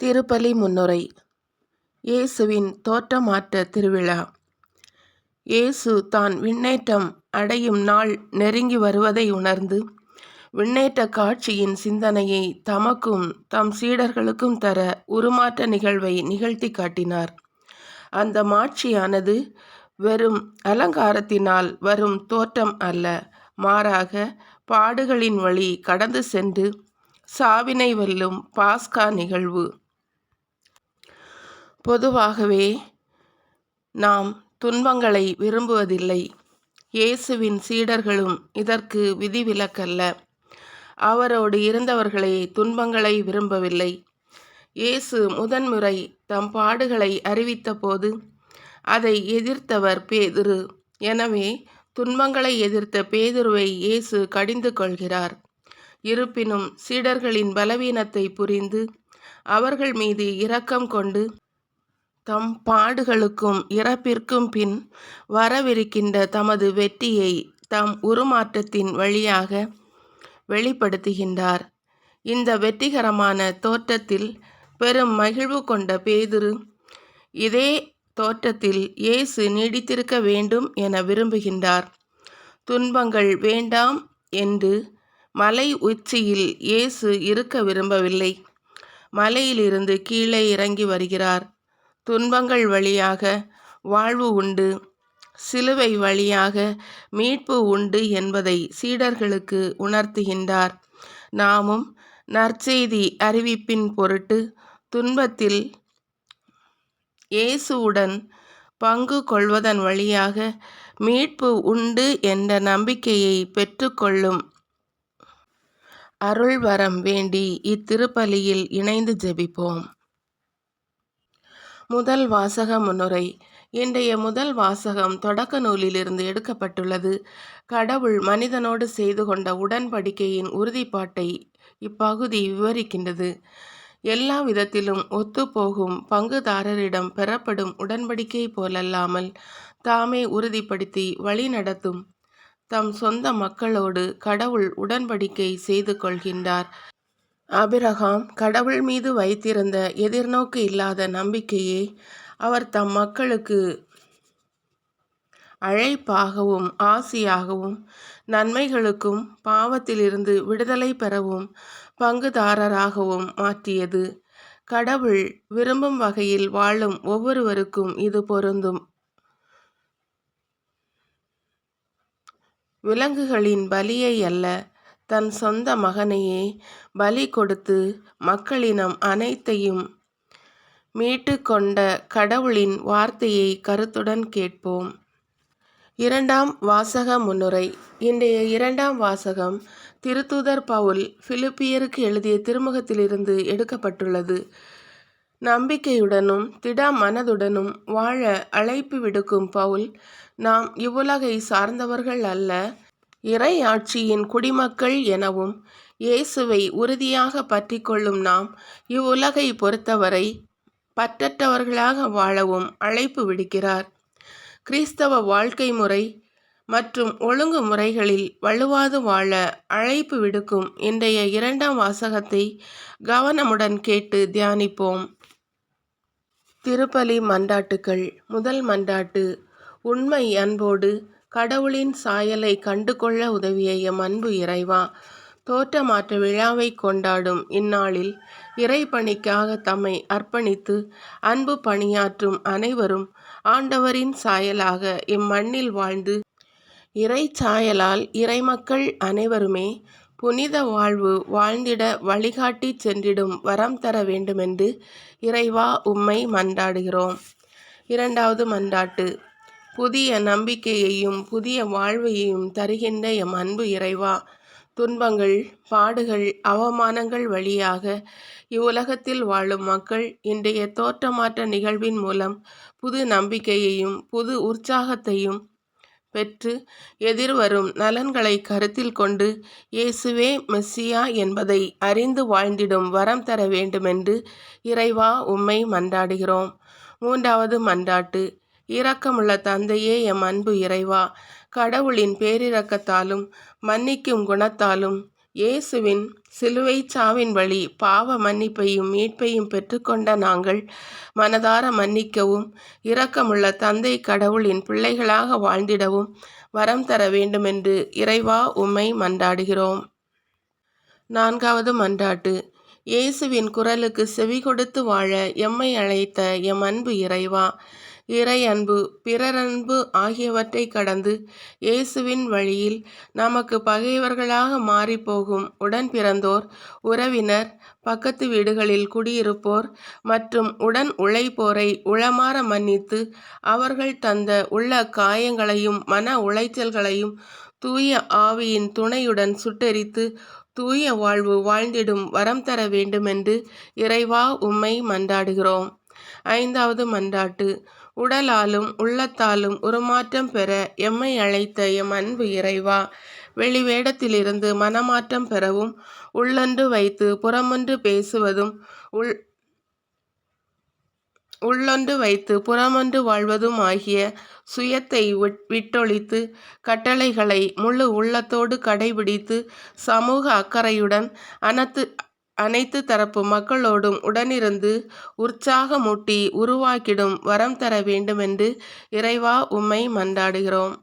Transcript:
திருப்பலி முன்னுரை. இயேசுவின் தோற்றமாற்ற திருவிழா. இயேசு தான் விண்ணேற்றம் அடையும் நாள் நெருங்கி வருவதை உணர்ந்து விண்ணேற்ற காட்சியின் சிந்தனையை தமக்கும் தம் சீடர்களுக்கும் தர உருமாற்ற நிகழ்வை நிகழ்த்தி காட்டினார். அந்த மாட்சியானது வெறும் அலங்காரத்தினால் வரும் தோற்றம் அல்ல. மாறாக பாடுகளின் வழி கடந்து சென்று சாவினை வெல்லும் பாஸ்கா நிகழ்வு. பொதுவாகவே நாம் துன்பங்களை விரும்புவதில்லை. இயேசுவின் சீடர்களும் இதற்கு விதிவிலக்கல்ல. அவரோடு இருந்தவர்களே துன்பங்களை விரும்பவில்லை. இயேசு முதன்முறை தம் பாடுகளை அறிவித்தபோது அதை எதிர்த்தவர் பேதுரு. எனவே துன்பங்களை எதிர்த்த பேதுருவை இயேசு கடிந்து கொள்கிறார். இருப்பினும் சீடர்களின் பலவீனத்தை புரிந்து அவர்கள் மீது இரக்கம் கொண்டு தம் பாடுகளுக்கும் இறப்பிற்கும் பின் வரவிருக்கின்ற தமது வெற்றியை தம் உருமாற்றத்தின் வழியாக வெளிப்படுத்துகின்றார். இந்த வெற்றிகரமான தோற்றத்தில் பெரும் மகிழ்வு கொண்ட பேதுரு இதே தோற்றத்தில் இயேசு நீடித்திருக்க வேண்டும் என விரும்புகின்றார். துன்பங்கள் வேண்டாம் என்று மலை உச்சியில் இயேசு இருக்க விரும்பவில்லை. மலையிலிருந்து கீழே இறங்கி வருகிறார். துன்பங்கள் வழியாக வாழ்வு உண்டு. சிலுவை வழியாக மீட்பு உண்டு என்பதை சீடர்களுக்கு உணர்த்துகின்றார். நாமும் நற்செய்தி அறிவிப்பின் பொருட்டு துன்பத்தில் இயேசுவுடன் பங்கு கொள்வதன் வழியாக மீட்பு உண்டு என்ற நம்பிக்கையை பெற்றுக்கொள்ளும். அருள்வரம் வேண்டி இத்திருப்பலியில் இணைந்து ஜெபிப்போம். முதல் வாசக முன்னுரை. இன்றைய முதல் வாசகம் தொடக்க நூலிலிருந்து எடுக்கப்பட்டுள்ளது. கடவுள் மனிதனோடு செய்து கொண்ட உடன்படிக்கையின் உறுதிப்பாட்டை இப்பகுதி விவரிக்கின்றது. எல்லா விதத்திலும் ஒத்துப்போகும் பங்குதாரரிடம் பெறப்படும் உடன்படிக்கை போலல்லாமல் தாமே உறுதிப்படுத்தி வழிநடத்தும் தம் சொந்த மக்களோடு கடவுள் உடன்படிக்கை செய்து கொள்கின்றார். ஆபிரகாம் கடவுள் மீது வைத்திருந்த எதிர்நோக்கு இல்லாத நம்பிக்கையை அவர் தம் மக்களுக்கு அழைப்பாகவும் ஆசியாகவும் நன்மைகளுக்கும் பாவத்திலிருந்து விடுதலை பெறவும் பங்குதாரராகவும் மாற்றியது. கடவுள் விரும்பும் வகையில் வாழும் ஒவ்வொருவருக்கும் இது பொருந்தும். விலங்குகளின் பலியை அல்ல தன் சொந்த மகனையே பலி கொடுத்து மக்களினம் அனைத்தையும் மீட்டு கொண்ட கடவுளின் வார்த்தையை கருத்துடன் கேட்போம். இரண்டாம் வாசக முன்னுரை. இன்றைய இரண்டாம் வாசகம் திருத்தூதர் பவுல் பிலிப்பியருக்கு எழுதிய திருமுகத்திலிருந்து எடுக்கப்பட்டுள்ளது. நம்பிக்கையுடனும் திட மனதுடனும் வாழ அழைப்பு விடுக்கும் பவுல் நாம் இவ்வுலகை சார்ந்தவர்கள் அல்ல இறை ஆட்சியின் குடிமக்கள் எனவும் இயேசுவை உறுதியாக பற்றி கொள்ளும் நாம் இவ்வுலகை பொறுத்தவரை பற்றற்றவர்களாக வாழவும் அழைப்பு விடுக்கிறார். கிறிஸ்தவ வாழ்க்கை முறை மற்றும் ஒழுங்கு முறைகளில் வலுவாது வாழ அழைப்பு விடுக்கும் இன்றைய இரண்டாம் வாசகத்தை கவனமுடன் கேட்டு தியானிப்போம். திருப்பலி மண்டாட்டுக்கள் முதல் மண்டாட்டு உண்மை அன்போடு கடவுளின் சாயலை கண்டு கொள்ள உதவிய எம் அன்பு இறைவா தோற்றமாற்ற விழாவை கொண்டாடும் இந்நாளில் இறைப்பணிக்காக தம்மை அர்ப்பணித்து அன்பு பணியாற்றும் அனைவரும் ஆண்டவரின் சாயலாக இம்மண்ணில் வாழ்ந்து இறை சாயலால் இறைமக்கள் அனைவருமே புனித வாழ்வு வாழ்ந்திட வழிகாட்டி சென்றிடும் வரம் தர வேண்டுமென்று இறைவா உம்மை மன்றாடுகிறோம். இரண்டாவது மன்றாட்டு புதிய நம்பிக்கையையும் புதிய வாழ்வையும் தருகின்ற எம் அன்பு இறைவா. துன்பங்கள் பாடுகள் அவமானங்கள் வழியாக இவ்வுலகத்தில் வாழும் மக்கள் இன்றைய தோற்றமாற்ற நிகழ்வின் மூலம் புது நம்பிக்கையையும் புது உற்சாகத்தையும் பெற்று எதிர்வரும் நலன்களை கருத்தில் கொண்டு இயேசுவே மெஸ்ஸியா என்பதை அறிந்து வாழ்ந்திடும் வரம் தர வேண்டுமென்று இறைவா உம்மை மன்றாடுகிறோம். மூன்றாவது மன்றாட்டு இரக்கமுள்ள தந்தையே எம் அன்பு இறைவா கடவுளின் பேரிரக்கத்தாலும் மன்னிக்கும் குணத்தாலும் இயேசுவின் சிலுவை சாவின் வழி பாவ மன்னிப்பையும் மீட்பையும் பெற்றுக்கொண்ட நாங்கள் மனதார மன்னிக்கவும் இரக்கமுள்ள தந்தை கடவுளின் பிள்ளைகளாக வாழ்ந்திடவும் வரம் தர வேண்டுமென்று இறைவா உம்மை மன்றாடுகிறோம். நான்காவது மன்றாட்டு இயேசுவின் குரலுக்கு செவி கொடுத்து வாழ எம்மை அழைத்த எம் அன்பு இறைவா இறை அன்பு பிறரன்பு ஆகியவற்றை கடந்து இயேசுவின் வழியில் நமக்கு பகைவர்களாக மாறிப்போகும் உடன்பிறந்தோர் உறவினர் பக்கத்து வீடுகளில் குடியிருப்போர் மற்றும் உடன் உழைப்போரை உளமாற மன்னித்து அவர்கள் தந்த உள்ள காயங்களையும் மன உளைச்சல்களையும் தூய ஆவியின் துணையுடன் சுட்டெரித்து தூய வாழ்வு வாழ்ந்திடும் வரம் தர வேண்டுமென்று இறைவா உம்மை மன்றாடுகிறோம். ஐந்தாவது மன்றாட்டு. உடலாலும் உள்ளத்தாலும் உருமாற்றம் பெற எம்மை அழைத்த எம் அன்பு இறைவா. வெளிவேடத்திலிருந்து மனமாற்றம் பெறவும் உள்ளொன்று வைத்து புறமொன்று பேசுவதும் உள் உள்ளொன்று வைத்து புறமொன்று வாழ்வதும் ஆகிய சுயத்தை விட்டொழித்து கட்டளைகளை முழு உள்ளத்தோடு கடைபிடித்து சமூக அக்கறையுடன் அனத்து அனைத்து தரப்பு மக்களோடும் உடனிருந்து உற்சாகமூட்டி உருவாக்கிடும் வரம் தர வேண்டுமென்று இறைவா உம்மை மன்றாடுகிறோம்.